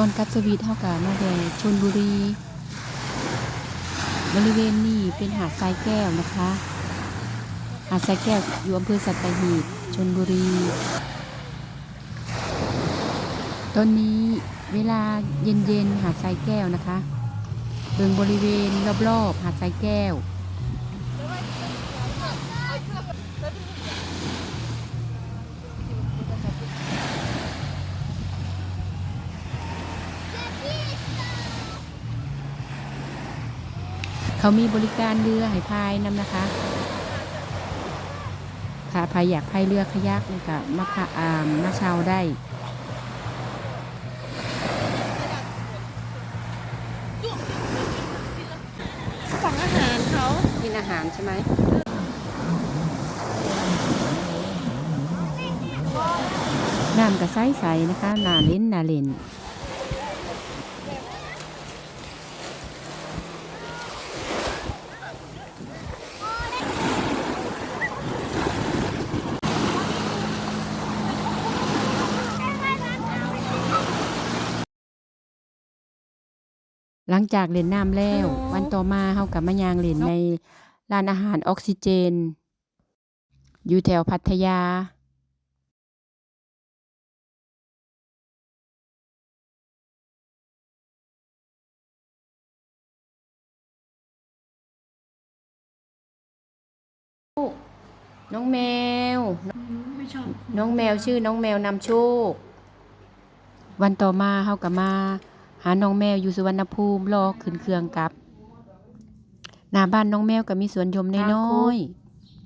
ก่อนกับสวีทเท่ากับมาแดชนบุรี บริเวณนี้เป็นหาดทรายแก้วนะคะ หาดทรายแก้วอยู่อำเภอสัตหีบชนบุรี ตอนนี้เวลาเย็นๆหาดทรายแก้วนะคะเบิงบริเวณรอบๆหาดทรายแก้ว เขามีบริการเรือให้พายนำนะคะ ถ้าใครอยากพายเรือขยักนี่ก็มาพาอามมาเช่าได้ฝั่งอาหารเขากินอาหารใช่ไหมน้ำก็ใสๆนะคะหนาเล่นหนาเล่น หลังจากเล่นน้ำแล้ว วันต่อมาเฮากับมายางเล่นในร้านอาหารออกซิเจน อยู่แถวพัทยา น้องแมว ไม่ชอบ น้องแมวชื่อน้องแมวนำโชค วันต่อมาเฮากับมา หาน้องแมวอยู่สุวรรณภูมิรอขึ้นเครื่องกลับหน้าบ้านน้องแมวก็มีสวนยมน้อย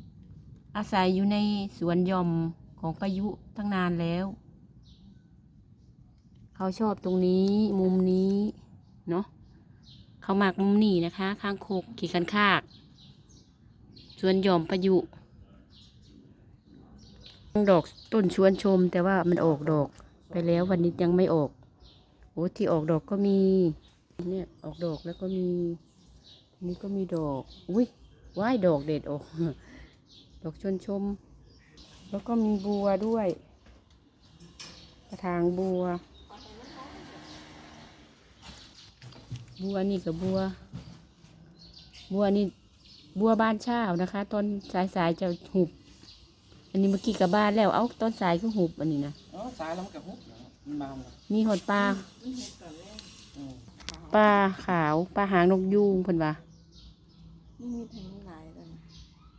ๆอาศัยอยู่ในสวนยมของประยุตั้งนานแล้ว เขาชอบตรงนี้มุมนี้เนาะเขามากมุมนี้นะคะ ข้างโคกขี่คันคากสวนยอมประยุดอกต้นชวนชมแต่ว่ามันออกดอกไปแล้ววันนี้ยังไม่ออก โอ้ที่ออกดอกก็มี เนี่ยออกดอกแล้วก็มี นี่ก็มีดอก อุ้ยว่ายดอกเด็ดออก ดอกชวนชม แล้วก็มีบัวด้วย กระถางบัว บัวนี่กับบัว บัวนี่บัวบ้านเช้านะคะ ตอนสายๆจะหุบ อันนี้เมื่อกี้กับบ้านแล้ว เอาตอนสายก็หุบอันนี้นะอ๋อสายแล้วมันกับฮุบ มันมาหมดมีหดปลาอืมปลาขาวปลาหางนกยูงเพิ่นว่านี่มีแผงหลายกัน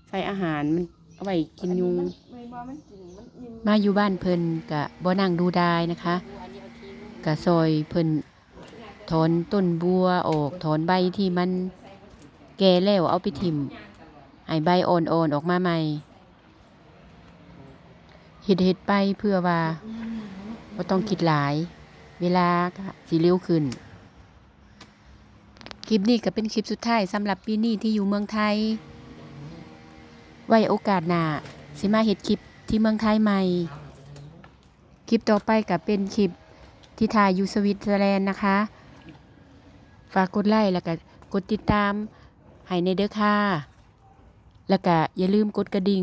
ใส่อาหารมันเอาไว้กินยุง ไม่ว่ามันกินมันอิ่มมาอยู่บ้านเพิ่นกะบ่นั่งดูดายนะคะกะซอยเพิ่นถอนต้นบัวออกถอนใบที่มันแก่แล้วเอาไปถิ่มให้ใบอ่อนๆออกมาใหม่เฮ็ดเฮ็ดๆไปเพื่อว่า บ่ต้องคิดหลาย เวลาก็สิเร็วขึ้น คลิปนี้ก็เป็นคลิปสุดท้ายสำหรับปีนี้ที่อยู่เมืองไทย ไว้โอกาสหน้าสิมาเฮ็ดคลิปที่เมืองไทยใหม่ คลิปต่อไปก็เป็นคลิปที่ถ่ายอยู่สวิตเซอร์แลนด์นะคะ ฝากกดไลค์แล้วก็กดติดตามให้ในเด้อค่ะ แล้วก็อย่าลืมกดกระดิ่ง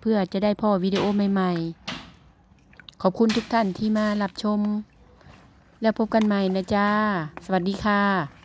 เพื่อจะได้พ่อวิดีโอใหม่ ๆ ขอบคุณทุกท่านที่มารับชม แล้วพบกันใหม่นะจ้า สวัสดีค่ะ